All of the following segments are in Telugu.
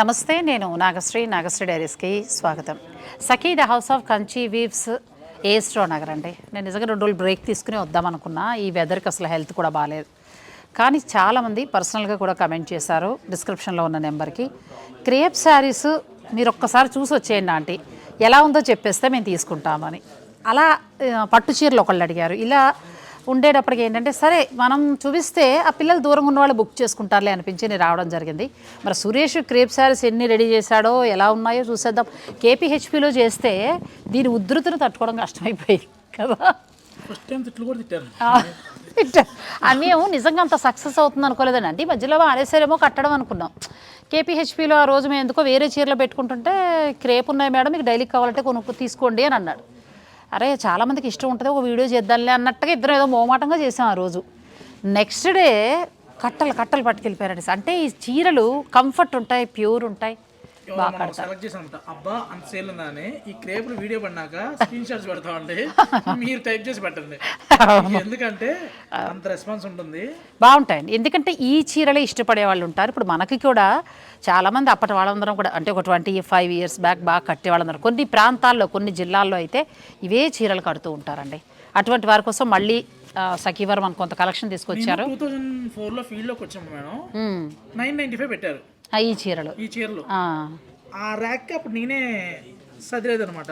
నమస్తే నేను నాగశ్రీ నాగశ్రీ డైరీస్కి స్వాగతం. Sakhi the house of Kanchi weaves A S Rao Nagar అండి? నేను నిజంగా రెండు రోజులు బ్రేక్ తీసుకుని వద్దాం అనుకున్నా ఈ వెదర్కి అసలు హెల్త్ కూడా బాగాలేదు కానీ చాలామంది పర్సనల్గా కూడా కమెంట్ చేశారు డిస్క్రిప్షన్లో ఉన్న నెంబర్కి క్రేప్ శారీస్ మీరు ఒక్కసారి చూసి వచ్చేయండి ఆంటీ ఎలా ఉందో చెప్పేస్తే మేము తీసుకుంటామని. అలా పట్టు చీరలు ఒకళ్ళు అడిగారు. ఇలా ఉండేటప్పటికి ఏంటంటే సరే మనం చూపిస్తే ఆ పిల్లలు దూరంగా ఉన్న వాళ్ళు బుక్ చేసుకుంటారులే అనిపించి నేను రావడం జరిగింది. మరి సురేష్ క్రేప్ శారీస్ ఎన్ని రెడీ చేశాడో ఎలా ఉన్నాయో చూసేద్దాం. కేపీహెచ్పిలో చేస్తే దీని ఉధృతిని తట్టుకోవడం కష్టమైపోయింది కదా. ఫస్ట్ టైం తిట్లు కూడా తిట్టారు. ఆ, ఇట్ట- ఆ, మేము నిజంగా అంత సక్సెస్ అవుతుంది అనుకోలేదండి. అంటే మధ్యలో ఆరేసారేమో కట్టడం అనుకున్నాం. కేపీహెచ్పిలో ఆ రోజు మేము ఎందుకో వేరే చీరలు పెట్టుకుంటుంటే క్రేప్ ఉన్నాయి మేడం మీకు డైలీ కావాలంటే కొనుక్కు తీసుకోండి అని అన్నాడు. అరే చాలామందికి ఇష్టం ఉంటుంది ఒక వీడియో చేద్దాంలే అన్నట్టుగా ఇద్దరం ఏదో మోమాటంగా చేసాం ఆ రోజు. నెక్స్ట్ డే కట్టలు కట్టలు పట్టుకెళ్ళిపోయారండి. అంటే ఈ చీరలు కంఫర్ట్ ఉంటాయి ప్యూర్ ఉంటాయి. బాగా మనం సెలెక్ట్ చేసామంట అబ్బా అంత సేల్ ఉందని ఈ క్రేపులు వీడియో పడినాక స్క్రీన్ షాట్స్ పెడతామండి మీరు టైప్ చేసి పెట్టండి. ఎందుకంటే అంత రెస్పాన్స్ ఉంటుంది. బాగుంటాయండి. ఎందుకంటే ఈ చీరలే ఇష్టపడే వాళ్ళు ఉంటారు. ఇప్పుడు మనకి కూడా చాలామంది అప్పటి వాళ్ళందరం కూడా అంటే ఒక ట్వంటీ ఫైవ్ ఇయర్స్ బ్యాక్ బాగా కట్టే వాళ్ళందరం. కొన్ని ప్రాంతాల్లో కొన్ని జిల్లాల్లో అయితే ఇవే చీరలు కడుతూ ఉంటారండి. అటువంటి వారి కోసం మళ్ళీ సఖీవర్ మనకు కొంత కలెక్షన్ తీసుకొచ్చారు. టూ థౌజండ్ ఫోర్లో ఫీల్డ్లోకి వచ్చాము మేడం. నైన్ నైన్టీ ఫైవ్ పెట్టారు. ఈ చీరలు. ఈ చీరలు. ఆ. ర్యాక్ అప్పుడు నేనే సదిలేదు అనమాట.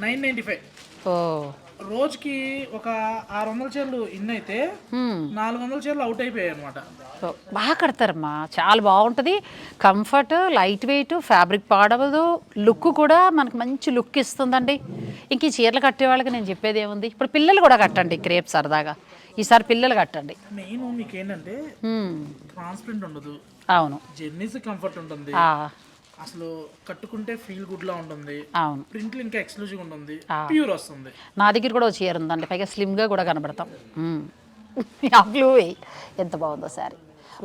Nine ninety five. ఓ. రోజుకి ఒక ఆరు వందల చీరలు ఇన్ అయితే. నాలుగు వందల చీరలు అవుట్ అయిపోయాయి అనమాట బాగా కడతారమ్మా. చాలా బాగుంటుంది. కంఫర్ట్ లైట్ వెయిట్ ఫ్యాబ్రిక్ పాడవదు. లుక్ కూడా మనకు మంచి లుక్ ఇస్తుందండి. ఇంక ఈ చీరలు కట్టే వాళ్ళకి నేను చెప్పేది ఏముంది? ఇప్పుడు పిల్లలు కూడా కట్టండి క్రేప్ సరదాగా. ఈసారి పిల్లలు కట్టండి. మెయిన్ మీకు ఏంటంటే. ట్రాన్స్పరెంట్ ఉండదు. అవును. జర్నీస్ కంఫర్ట్ ఉంటుంది. అసలు కట్టుకుంటే ఫీల్ గుడ్ లా ఉంటుంది. అవును. ప్రింట్లు ఇంకా ఎక్స్క్లూజివ్ ఉంటుంది. ప్యూర్ వస్తుంది. నా దగ్గర కూడా చీర ఉందండి. పైగా స్లిమ్గా కూడా కనబడతాం. వేయి ఎంత బాగుందో సారీ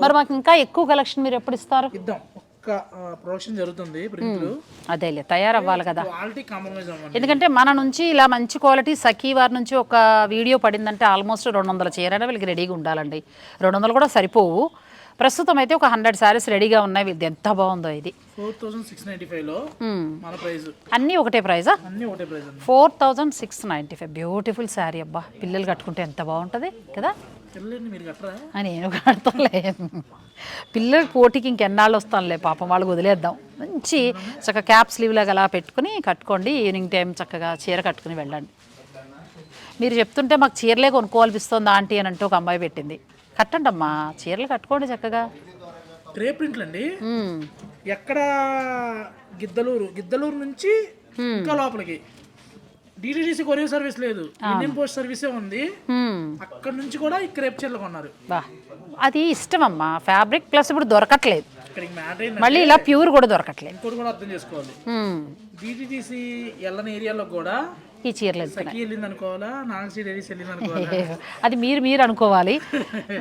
మరి మాకు ఇంకా ఎక్కువ కలెక్షన్ మీరు ఎప్పుడు ఇస్తారు? ఇద్దాం. ఒక్క ప్రొడక్షన్ జరుగుతుంది ప్రింట్లు. అదేలే తయారవ్వాలి కదా. క్వాలిటీ కాంప్రమైజ్ ఎందుకంటే మన నుంచి ఇలా మంచి క్వాలిటీ సఖీ వారి నుంచి ఒక వీడియో పడిందంటే ఆల్మోస్ట్ రెండు వందల చీరైనా వీళ్ళకి రెడీగా ఉండాలండి. రెండు వందలు కూడా సరిపోవు. ప్రస్తుతం అయితే ఒక హండ్రెడ్ శారీస్ రెడీగా ఉన్నాయి వీళ్ళది ఎంత బాగుందో ఇది. ఫోర్ థౌసండ్ సిక్స్ నైన్టీ ఫైవ్లో మ్మ్. మన ప్రైస్. అన్నీ ఒకటే ప్రైజా అన్ని ఒకటే ప్రైస్ అండి. Four thousand six ninety five. Beautiful sari అబ్బా. పిల్లలు కట్టుకుంటే ఎంత బాగుంటుంది కదా? ఆ, నేను కడతానులే పిల్లల పోటీకి ఇంకెన్నాళ్ళు వస్తానులే పాపం వాళ్ళకి వదిలేద్దాం. మంచి చక్కగా క్యాప్ స్లీవ్ లాగా అలా పెట్టుకుని కట్టుకోండి. ఈవినింగ్ టైం చక్కగా చీర కట్టుకుని వెళ్ళండి. మీరు చెప్తుంటే మాకు చీరలే కొనుక్కోవాలనిపిస్తుంది ఆంటీ అని అంటూ ఒక అమ్మాయి పెట్టింది. కట్టండి అమ్మా చీరలు కట్టుకోండి చక్కగా. ట్రే ప్రింట్లు అండి మ్మ్. ఎక్కడ గిద్దలూరు గిద్దలూరు నుంచి ఇంకా లోపలికి. డిటిడిసి కొరియర్ సర్వీస్ లేదు. ఇండియన్ పోస్ట్ సర్వీసే ఉంది. అక్కడ నుంచి కూడా ఈ క్రేప్ చీరలు కొన్నారు. అది ఇష్టం అమ్మా ఫ్యాబ్రిక్ ప్లస్ ఇప్పుడు దొరకట్లేదు. మళ్ళీ ఇలా ప్యూర్ కూడా దొరకట్లేదు. ఇంకోటి కూడా అర్థం చేసుకోవాలి. డిటిడిసి వెళ్ళని ఏరియాలో కూడా ఈ చీరలు అది మీరు మీరు అనుకోవాలి.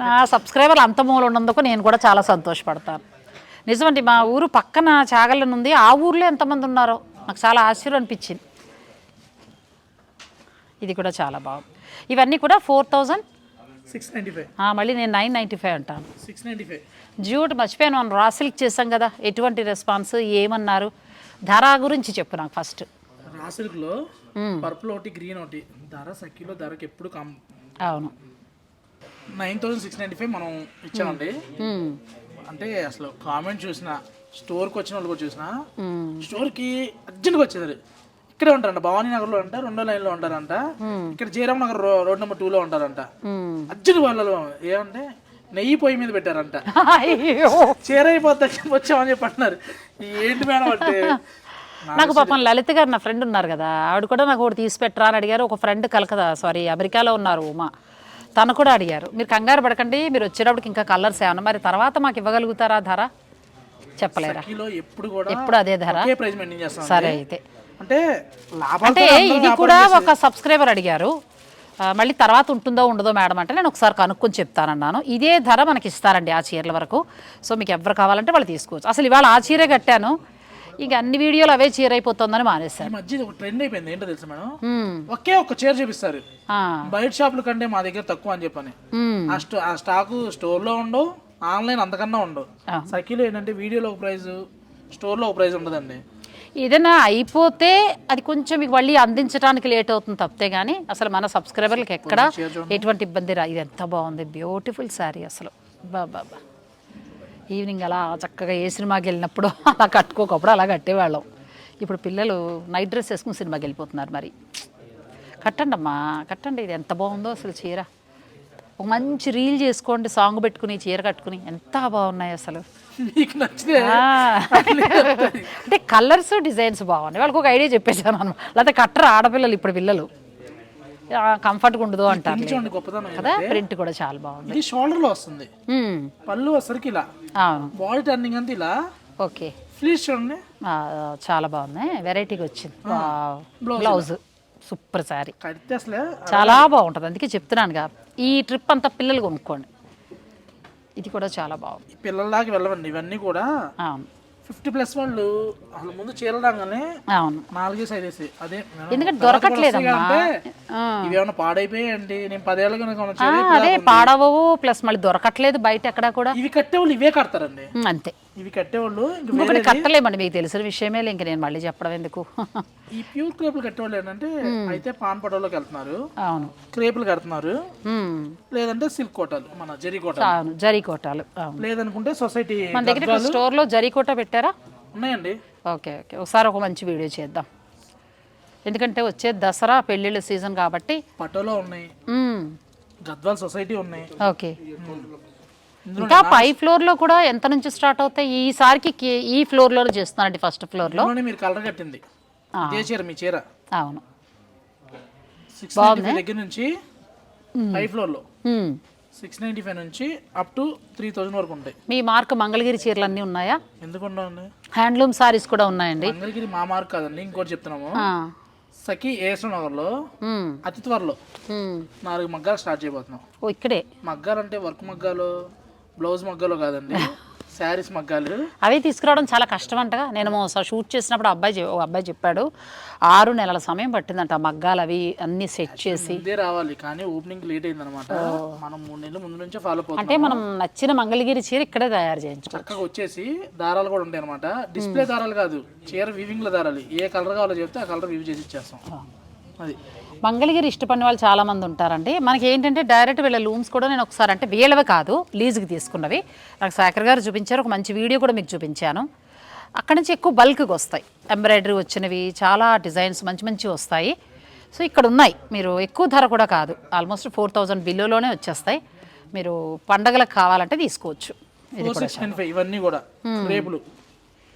నా సబ్స్క్రైబర్లు అంత మూల ఉన్నందుకు నేను కూడా చాలా సంతోషపడతాను. నిజమండి మా ఊరు పక్కన చాగళ్ళను ఉంది. ఆ ఊర్లో ఎంతమంది ఉన్నారో నాకు చాలా ఆశ్చర్యం అనిపించింది. ఇది కూడా చాలా బాగుంది. ఇవన్నీ కూడా four thousand six ninety five మళ్ళీ నేను నైన్ నైంటీ ఫైవ్ అంటాను. సిక్స్ నైంటీ ఫైవ్ జ్యూట్ మర్చిపోయాను మనం రా సిల్క్ చేసాం కదా ఎటువంటి రెస్పాన్స్ ఏమన్నారు? ధర గురించి చెప్పు నాకు ఫస్ట్ రాసిల్క్లో పర్పుల్ ఒకటి గ్రీన్ ఒకటి. ధర సఖీలో ధరకి ఎప్పుడు కమ్ అవును. Nine thousand six ninety five మనం ఇచ్చామండి. అంటే అసలు కామెంట్ చూసిన స్టోర్కి వచ్చిన వాళ్ళు కూడా చూసిన. స్టోర్కి అర్జెంట్గా వచ్చేది ఇక్కడే ఉంటారంట. భవానీ నగర్లో అంట రెండో లైన్లో ఉంటారంట. ఇక్కడ జయరామ్ నగర్ రోడ్ నెంబర్ టూలో ఉంటారంట. మ్మ్. అర్జెంట్ వాళ్ళు ఏమంటే నెయ్యి పొయ్యి మీద పెట్టారంట. చీర అయిపోతా వచ్చామని చెప్పి అంటున్నారు. ఏంటి మేడం అంటే నాకు పాపం లలిత గారు నా ఫ్రెండ్ ఉన్నారు కదా ఆవిడ కూడా నాకు ఒకటి తీసి పెట్టరా అని అడిగారు. ఒక ఫ్రెండ్ కలకదా సారీ అమెరికాలో ఉన్నారు ఉమా. తను కూడా అడిగారు. మీరు కంగారు పడకండి మీరు వచ్చేటప్పటికి ఇంకా కలర్స్ ఏమన్నా మరి తర్వాత మాకు ఇవ్వగలుగుతారా ధర? చెప్పలేరా? ఎప్పుడు అదే ధర? సరే అయితే. అంటే అంటే ఇది కూడా ఒక సబ్స్క్రైబర్ అడిగారు. మళ్ళీ తర్వాత ఉంటుందో ఉండదో మేడం అంటే నేను ఒకసారి కనుక్కొని చెప్తానన్నాను. ఇదే ధర మనకి ఇస్తారండి ఆ చీరల వరకు. సో మీకు ఎవరు కావాలంటే వాళ్ళు తీసుకోవచ్చు. అసలు ఇవాళ ఆ చీరే కట్టాను. ఇక అన్ని వీడియోలు అవే చీర అయిపోతుందని మానేశాను మధ్య ఒక ట్రెండ్ అయిపోయింది ఏంటో తెలుసు మేడం. ఒకే ఒక చీర చూపిస్తారు. బయట షాపుల కంటే మా దగ్గర తక్కువ అని చెప్పని. ఆ స్టో ఆ స్టాక్ స్టోర్లో ఉండవు ఆన్లైన్ అంతకన్నా ఉండవు. సఖీలో ఏంటంటే వీడియోలో ఒక ప్రైస్ స్టోర్లో ఒక ప్రైస్ ఉండదండి. ఏదైనా అయిపోతే అది కొంచెం మీకు మళ్ళీ అందించడానికి లేట్ అవుతుంది తప్పితే కానీ అసలు మన సబ్స్క్రైబర్లకు ఎక్కడ ఎటువంటి ఇబ్బంది రా ఇది ఎంత బాగుంది బ్యూటిఫుల్ శారీ అసలు. బాబా ఈవినింగ్ అలా చక్కగా ఏ సినిమాకి వెళ్ళినప్పుడు అలా కట్టుకోకప్పుడు అలా కట్టేవాళ్ళం. ఇప్పుడు పిల్లలు నైట్ డ్రెస్ వేసుకుని సినిమాకి వెళ్ళిపోతున్నారు మరి. కట్టండి అమ్మా కట్టండి. ఇది ఎంత బాగుందో అసలు చీర. ఒక మంచి రీల్ చేసుకోండి సాంగ్ పెట్టుకుని చీర కట్టుకుని. ఎంత బాగున్నాయి అసలు. అంటే కలర్స్ డిజైన్స్ బాగున్నాయి. వాళ్ళకి ఒక ఐడియా చెప్పేశాను అనమాట లేకపోతే కట్టరు ఆడపిల్లలు ఇప్పుడు పిల్లలు. కంఫర్ట్గా ఉండదు అంటారు కదా? ప్రింట్ కూడా చాలా బాగుంది. ఇది షోల్డర్లో వస్తుంది. పళ్ళు వచ్చరికి ఇలా. అవును. బాడీ టర్నింగ్ అంతా ఇలా. ఓకే. ఫ్లీస్ చూడండి. చాలా బాగుంది వెరైటీగా వచ్చింది. బ్లౌజ్ సూపర్ శారీ కడితే అసలే చాలా బాగుంటుంది. అందుకే చెప్తున్నానుగా ఈ ట్రిప్ అంతా పిల్లలు కొనుక్కోండి. ఇది కూడా చాలా బాగుంది. పిల్లల దాకా వెళ్ళవండి. ఇవన్నీ కూడా అవును. ఫిఫ్టీ ప్లస్ వాళ్ళు అసలు ముందు చీరలు రాగానే అవును. నాలుగేసి ఐదేసి అదే ఎందుకంటే తర్వాత కూడా దొరకట్లేదమ్మా. వస్తాయి అంటే ఆ. ఇవి ఏమైనా పాడైపోయాయండి నేను చీర ఇప్పుడు అదే పాడవవు ప్లస్ మళ్ళీ దొరకట్లేదు బయట ఎక్కడా కూడా. ఇవి కట్టేవాళ్ళు ఇవే కడతారండి. అంతే. ఇవి కట్టేవాళ్ళు ఇంక ఇంకొకటి కట్టలేమండి మీకు తెలిసిన విషయమే ఇంక నేను మళ్ళీ చెప్పడం ఎందుకు? ఈ ప్యూర్ క్రేపులు కట్టేవాళ్ళు ఏంటంటే అయితే పాన్ పడవలోకి వెళ్తున్నారు అవును. క్రేపులు కడుతున్నారు లేదంటే సిల్క్ కోటలు మన జరీ కోటలు. అవును అవును. లేదనుకుంటే సొసైటీ మన దగ్గర ఇక్కడ స్టోర్లో జరీకోట పెట్టారా? ఉన్నాయండి. Okay okay. ఒకసారి ఒక మంచి వీడియో చేద్దాం. ఎందుకంటే వచ్చే దసరా పెళ్ళిళ్ళ సీజన్ కాబట్టి పటోలో ఉన్నాయి. గద్వాల్ సొసైటీ ఉన్నాయి. ఓకే. ఇంకా పై ఫ్లోర్లో కూడా ఎంత నుంచి స్టార్ట్ అవుతాయి? ఈసారికి ఈ ఫ్లోర్లో చేస్తున్నారండి ఫస్ట్ ఫ్లోర్లో. ఇందులోనే మీరు కలర్ కట్టింది. ఇదే చీర మీ చీర. అవును. ఫైవ్ దగ్గర నుంచి హై ఫ్లోర్లో సిక్స్ నైన్టీ ఫైవ్ నుంచి అప్ టు త్రీ థౌజండ్ వరకు ఉంటాయి. మీ మార్క్ మంగళగిరి చీరలు అన్నీ ఉన్నాయా? ఎందుకు ఉండవండి హ్యాండ్లూమ్ సారీస్ కూడా ఉన్నాయండి. మంగళగిరి మా మార్క్ కాదండి ఇంకోటి చెప్తున్నాము. సఖి ఏఎస్ నగర్లో అతి త్వరలో. నాలుగు మగ్గాలు స్టార్ట్ చేయబోతున్నాం. ఓ ఇక్కడే. మగ్గాలు అంటే వర్క్ మగ్గాలు బ్లౌజ్ మగ్గాలు కాదండి. శారీస్ మగ్గాలు. అవి తీసుకురావడం చాలా కష్టం అంటగా నేను షూట్ చేసినప్పుడు అబ్బాయి అబ్బాయి చెప్పాడు ఆరు నెలల సమయం పట్టిందంట మగ్గాలు అవి అన్నీ సెట్ చేసి. రావాలి కానీ ఓపెనింగ్ లేట్ అయింది అనమాట మనం మూడు నెలల ముందు నుంచే ఫాలో అవుతాం అంటే మనం నచ్చిన మంగళగిరి చీర ఇక్కడే తయారు చేయించు చక్కగా వచ్చేసి దారాలు కూడా ఉంటాయి అనమాట డిస్ప్లే దారాలు కాదు చీర వీవింగ్లో దారాలు. ఏ కలర్ కావాలో చెప్తే ఆ కలర్ వీవ్ చేసి ఇచ్చేస్తాం. అది. మంగళగిరి ఇష్టపడిన వాళ్ళు చాలా మంది ఉంటారండి. మనకి ఏంటంటే డైరెక్ట్ వీళ్ళ లూమ్స్ కూడా నేను ఒకసారి అంటే వీళ్ళవి కాదు లీజుకి తీసుకున్నవి. నాకు శాఖర్ గారు చూపించారు ఒక మంచి వీడియో కూడా మీకు చూపించాను. అక్కడి నుంచి ఎక్కువ బల్క్గా వస్తాయి. ఎంబ్రాయిడరీ వచ్చినవి చాలా డిజైన్స్ మంచి మంచి వస్తాయి. సో ఇక్కడ ఉన్నాయి. మీరు ఎక్కువ ధర కూడా కాదు. ఆల్మోస్ట్ ఫోర్ థౌజండ్ బిల్లులోనే వచ్చేస్తాయి. మీరు పండగలకు కావాలంటే తీసుకోవచ్చు. ఇవన్నీ కూడా.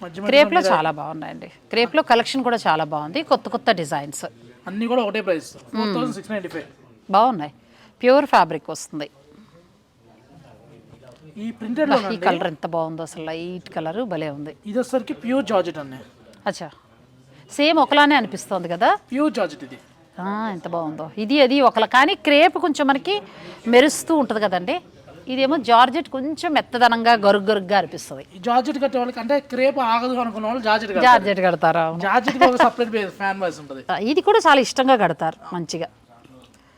మధ్య క్రేప్లో చాలా బాగున్నాయండి. క్రేప్లో కలెక్షన్ కూడా చాలా బాగుంది. కొత్త కొత్త డిజైన్స్ అన్ని కూడా ఒకటే price. Four thousand six ninety five. బాగున్నాయి. ప్యూర్ ఫ్యాబ్రిక్ వస్తుంది. ఈ ప్రింటెడ్ ఈ కలర్ ఎంత బాగుందో అసలు లైట్ కలర్ భలే ఉంది. ఇది వచ్చేసరికి ప్యూర్ జార్జెట్ అండి. అచ్చా. సేమ్ ఒకలానే అనిపిస్తుంది కదా? ప్యూర్ జార్జెట్ ఇది. ఆ, ఎంత బాగుందో. ఇది అది ఒకలా. కానీ క్రేప్ కొంచెం మనకి మెరుస్తూ ఉంటుంది కదండి? ఇదేమో జార్జెట్ కొంచెం మెత్తదనంగా గరుగు గరుగ్గా అనిపిస్తుంది. జార్జెట్ కట్టే వాళ్ళకి అంటే క్రేప్ ఆగదు అనుకున్న వాళ్ళు జార్జెట్ జార్జెట్ కడతారా జార్జెట్ సపరేట్ ఫ్యాన్ వాయిస్ ఉంటుంది. ఇది కూడా చాలా ఇష్టంగా కడతారు మంచిగా.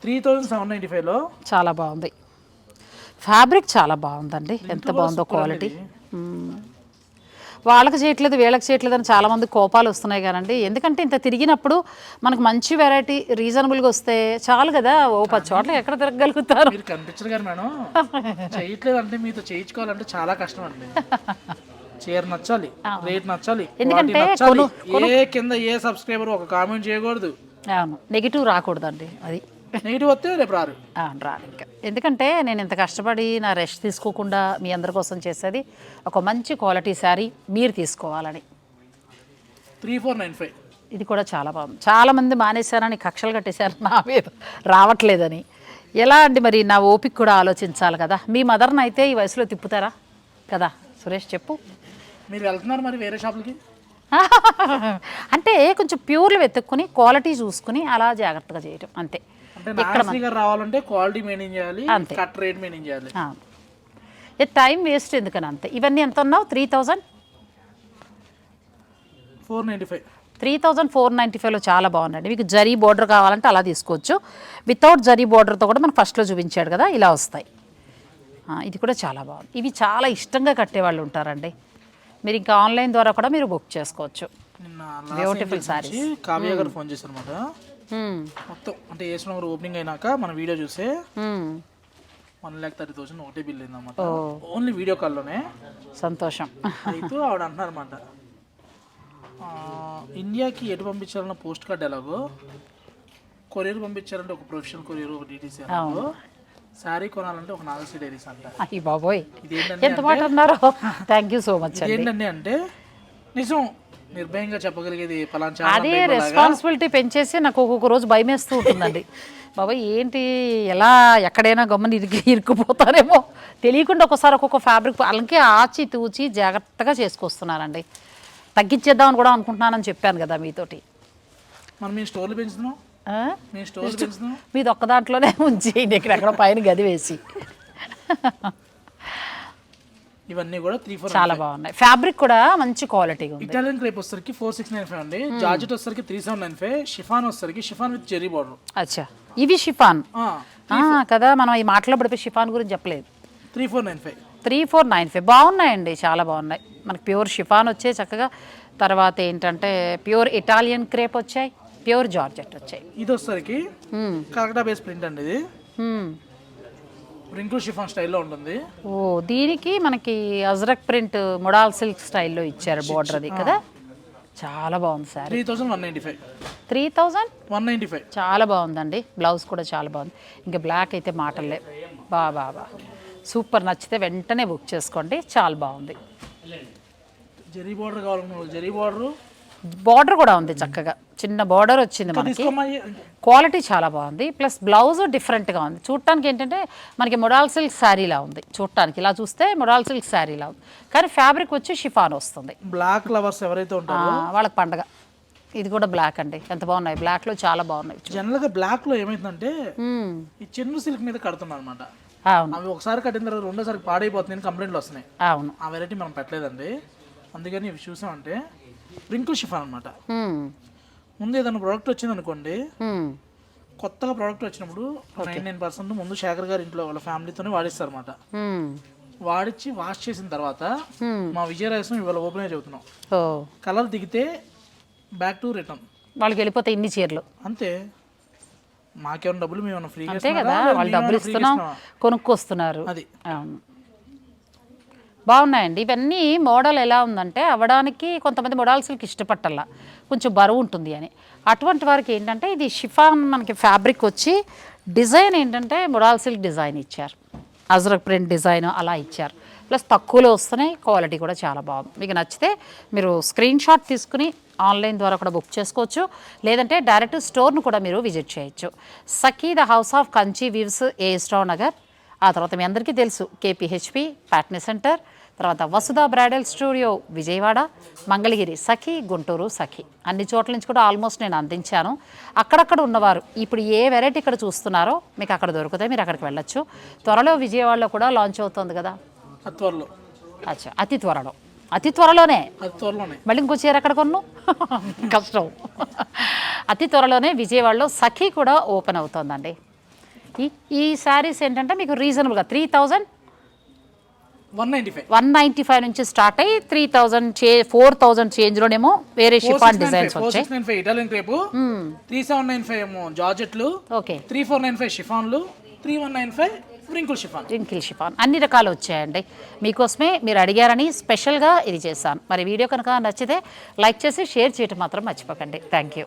త్రీ థౌసండ్ సెవెన్ నైన్టీ ఫైవ్లో చాలా బాగుంది. ఫ్యాబ్రిక్ చాలా బాగుందండి. ఎంత బాగుందో క్వాలిటీ. వాళ్ళకి చేయట్లేదు వీళ్ళకి చేయట్లేదు అని చాలామంది కోపాలు వస్తున్నాయి కానండి. ఎందుకంటే ఇంత తిరిగినప్పుడు మనకు మంచి వెరైటీ రీజనబుల్గా వస్తే చాలు కదా. ఓ పది చోట్ల ఎక్కడ తిరగలుగుతారు మీరు కనిపించరు కానీ మేడం. చేయట్లేదు అంటే మీతో చేయించుకోవాలంటే చాలా కష్టం అండి. చీర నచ్చాలి రేట్ నచ్చాలి ఎందుకంటే ఏ కింద ఏ సబ్స్క్రైబర్ ఒక కామెంట్ చేయకూడదు. అవును. నెగిటివ్ రాకూడదండి అది. నెగిటివ్ వస్తే రేపు రారు. రాను ఇంకా. ఎందుకంటే నేను ఇంత కష్టపడి నా రెస్ట్ తీసుకోకుండా మీ అందరి కోసం చేసేది ఒక మంచి క్వాలిటీ శారీ మీరు తీసుకోవాలని. Three four nine five. ఇది కూడా చాలా బాగుంది. చాలా మంది మానేశారని కక్షలు కట్టేశారు నా మీద. రావట్లేదని. ఎలా అండి మరి నా ఓపిక కూడా ఆలోచించాలి కదా? మీ మదర్ని అయితే ఈ వయసులో తిప్పుతారా? కదా సురేష్ చెప్పు. మీరు వెళ్తున్నారు మరి వేరే షాపులకి? అంటే కొంచెం ప్యూర్లు వెతుక్కుని క్వాలిటీ చూసుకుని అలా జాగ్రత్తగా చేయటం అంతే. రావాలంటే క్వాలిటీ మెయింటైన్ చేయాలి అంతే. కట్ రేట్ మెయింటైన్ చేయాలి. టైం వేస్ట్ ఎందుకని అంతే. ఇవన్నీ ఎంత ఉన్నావు? Three thousand? Four ninety five three thousand four ninety ఫైవ్లో చాలా బాగుందండి మీకు జరీ బోర్డర్ కావాలంటే అలా తీసుకోవచ్చు. వితౌట్ జరీ బోర్డర్తో కూడా మనకు ఫస్ట్లో చూపించాడు కదా ఇలా వస్తాయి. ఇది కూడా చాలా బాగుంది. ఇవి చాలా ఇష్టంగా కట్టేవాళ్ళు ఉంటారండి. మీరు ఇంకా ఆన్లైన్ ద్వారా కూడా మీరు బుక్ చేసుకోవచ్చు. కావ్య గారు ఫోన్ చేశారు. మొత్తం అంటే ఏ నగర్ ఓపెనింగ్ అయినాక మన వీడియో చూసే మ్మ్. వన్ ల్యాక్ థర్టీ థౌసండ్ ఒకటే బిల్ అయిందన్నమాట. ఓన్లీ వీడియో కాల్లోనే సంతోషం. అయితే ఆవిడ అంటున్నారన్నమాట ఆ, ఇండియాకి ఎటు పంపించాలన్న పోస్ట్ కార్డ్ ఎలాగో కొరియర్ పంపించాలంటే ఒక ప్రొఫెషనల్ కొరియర్ ఒక డిటీసీ శారీ కొనాలంటే ఒక నాగశ్రీ డైరీస్ అంట. బాబోయ్. ఇదేంటంటే ఎంత మాట అన్నారో? థ్యాంక్ యూ సో మచ్ ఏంటండి అంటే నిజం నిర్భయంగా చెప్పగలిగేది అదే రెస్పాన్సిబిలిటీ పెంచేసి నాకు ఒక్కొక్క రోజు భయం వేస్తూ ఉంటుందండి. బాబాయ్ ఏంటి ఎలా ఎక్కడైనా గమ్మని ఇరికి ఇరుక్కుపోతారేమో తెలియకుండా ఒకసారి ఒక్కొక్క ఫ్యాబ్రిక్ అలాగే ఆచి తూచి జాగ్రత్తగా చేసుకొస్తున్నానండి తగ్గించేద్దామని కూడా అనుకుంటున్నానని చెప్పాను కదా మీతోటి. మనం స్టోర్లు పెంచుతున్నాం? మీది ఒక్క దాంట్లోనే ఉంచేయండి ఇక్కడ ఎక్కడ పైన గది వేసి. ఇవన్నీ కూడా త్రీ ఫోర్ చాలా బాగున్నాయి. ఫ్యాబ్రిక్ కూడా మంచి క్వాలిటీగా ఉంది. ఇటాలియన్ క్రేప్ వచ్చేసరికి ఫోర్ సిక్స్ నైన్ ఫైవ్ అండి. జార్జెట్ వచ్చేసరికి three seven nine five chiffon వచ్చేసరికి షిఫాన్ విత్ జెరీ బార్డర్ అచ్చా. ఇవి షిఫాన్ కదా మనం ఈ మాట్లాడబడిపోయి షిఫాన్ గురించి చెప్పలేదు. Three four nine five three four nine five బాగున్నాయండి చాలా బాగున్నాయి. మనకి ప్యూర్ షిఫాన్ వచ్చాయి చక్కగా. తర్వాత ఏంటంటే ప్యూర్ ఇటాలియన్ క్రేప్ వచ్చాయి ప్యూర్ జార్జెట్ వచ్చాయి. ఇది మ్మ్. కాకటా బేస్ ప్రింట్ అండి ఇది. షిఫాన్ స్టైల్లో ఉంటుంది. ఓ దీనికి మనకి అజ్రక్ ప్రింట్ మొడాల్ సిల్క్ స్టైల్లో ఇచ్చారు బార్డర్ అది కదా? చాలా బాగుంది sir. Three thousand one ninety five. Three thousand one ninety five. చాలా బాగుందండి. బ్లౌజ్ కూడా చాలా బాగుంది. ఇంకా బ్లాక్ అయితే మాటలే. బా బా బా. సూపర్ నచ్చితే వెంటనే బుక్ చేసుకోండి. చాలా బాగుంది. జెరీ బార్డర్ కావాలన్న జెరీ బార్డర్ బార్డర్ కూడా ఉంది చక్కగా. చిన్న బార్డర్ వచ్చింది మనకి. క్వాలిటీ చాలా బాగుంది. ప్లస్ బ్లౌజ్ డిఫరెంట్గా ఉంది. చూడటానికి ఏంటంటే మనకి మొడాల్ సిల్క్ శారీలా ఉంది. చూడటానికి ఇలా చూస్తే మొడాల్ సిల్క్ శారీలా ఉంది. కానీ ఫ్యాబ్రిక్ వచ్చి షిఫాన్ వస్తుంది. బ్లాక్ లవర్స్ ఎవరైతే ఉంటారో వాళ్ళకి పండగ. ఇది కూడా బ్లాక్ అండి. ఎంత బాగున్నాయి. బ్లాక్లో చాలా బాగున్నాయి. జనరల్గా బ్లాక్లో ఏమైందంటే మ్మ్. ఈ చెన్ను సిల్క్ మీద కడుతున్నారు అనమాట అవును. అవి ఒకసారి కట్టిన తర్వాత రెండోసారి పాడైపోతుంది కంప్లైంట్లు వస్తున్నాయి. అవును. ఆ వెరైటీ మనం పెట్టలేదండి. అందుకని ఇవి చూసామంటే రింకుల్ షిఫాన్ అనమాట. ముందు ఏదైనా ప్రోడక్ట్ వచ్చింది అనుకోండి. కొత్తగా ప్రోడక్ట్ వచ్చినప్పుడు నైన్ నైన్ పర్సెంట్ ముందు శేఖర్ గారి ఇంట్లో వాళ్ళ ఫ్యామిలీతోనే వాడిస్తారు అనమాట. వాడిచ్చి వాష్ చేసిన తర్వాత. మా విజయరాజం ఇవాళ ఓపెన్ చెబుతున్నాం. ఓ. కలర్ దిగితే బ్యాక్ టు రిటర్న్ వాళ్ళకి వెళ్ళిపోతే ఇన్ని చీరలు. అంతే. మాకేమైనా డబ్బులు మేము ఫ్రీగా అంతే కదా వాళ్ళు డబ్బులు ఇస్తున్నాం కొనుక్కొస్తున్నారు. అది. బాగున్నాయండి. ఇవన్నీ మోడల్ ఎలా ఉందంటే అవ్వడానికి కొంతమంది మోడల్ సిల్క్ ఇష్టపట్టల్లా. కొంచెం బరువు ఉంటుంది అని. అటువంటి వారికి ఏంటంటే ఇది షిఫాన్ మనకి ఫ్యాబ్రిక్ వచ్చి డిజైన్ ఏంటంటే మొడాల్ సిల్క్ డిజైన్ ఇచ్చారు. అజ్రక్ ప్రింట్ డిజైన్ అలా ఇచ్చారు. ప్లస్ తక్కువలో వస్తున్నాయి. క్వాలిటీ కూడా చాలా బాగుంది. మీకు నచ్చితే మీరు స్క్రీన్ షాట్ తీసుకుని ఆన్లైన్ ద్వారా కూడా బుక్ చేసుకోవచ్చు. లేదంటే డైరెక్ట్ స్టోర్ను కూడా మీరు విజిట్ చేయొచ్చు. Sakhi the house of Kanchi weaves A S Rao Nagar. ఆ తర్వాత మీ అందరికీ తెలుసు కేపీహెచ్పి ప్యాట్నీ సెంటర్ తర్వాత వసుధ బ్రైడల్ స్టూడియో విజయవాడ మంగళగిరి సఖి గుంటూరు సఖి. అన్ని చోట్ల నుంచి కూడా ఆల్మోస్ట్ నేను అందించాను. అక్కడక్కడ ఉన్నవారు ఇప్పుడు ఏ వెరైటీ ఇక్కడ చూస్తున్నారో మీకు అక్కడ దొరుకుతాయి మీరు అక్కడికి వెళ్ళొచ్చు. త్వరలో విజయవాడలో కూడా లాంచ్ అవుతుంది కదా? త్వరలో. అచ్చా అతి త్వరలో. అతి త్వరలోనే. మళ్ళీ ఇంకో చీర ఎక్కడ కొన్ను? కష్టం. అతి త్వరలోనే విజయవాడలో సఖీ కూడా ఓపెన్ అవుతోందండి. ఈ ఈ శారీస్ ఏంటంటే మీకు రీజనబుల్గా three thousand one ninety five one ninety five నుంచి స్టార్ట్ అయ్యి త్రీ థౌజండ్ చే ఫోర్ థౌజండ్ చేంజ్లోనేమో వేరే షిఫాన్ డిజైన్స్ వచ్చాయి. Nine five Italian crepe three seven nine five ఏమో జార్జెట్లు okay. Three four nine five షిఫాన్లు three one nine five wrinkle chiffon wrinkle chiffon అన్ని రకాలు వచ్చాయండి. మీకోసమే మీరు అడిగారని స్పెషల్గా ఇది చేశాను. మరి వీడియో కనుక నచ్చితే లైక్ చేసి షేర్ చేయటం మాత్రం మర్చిపోకండి. Thank you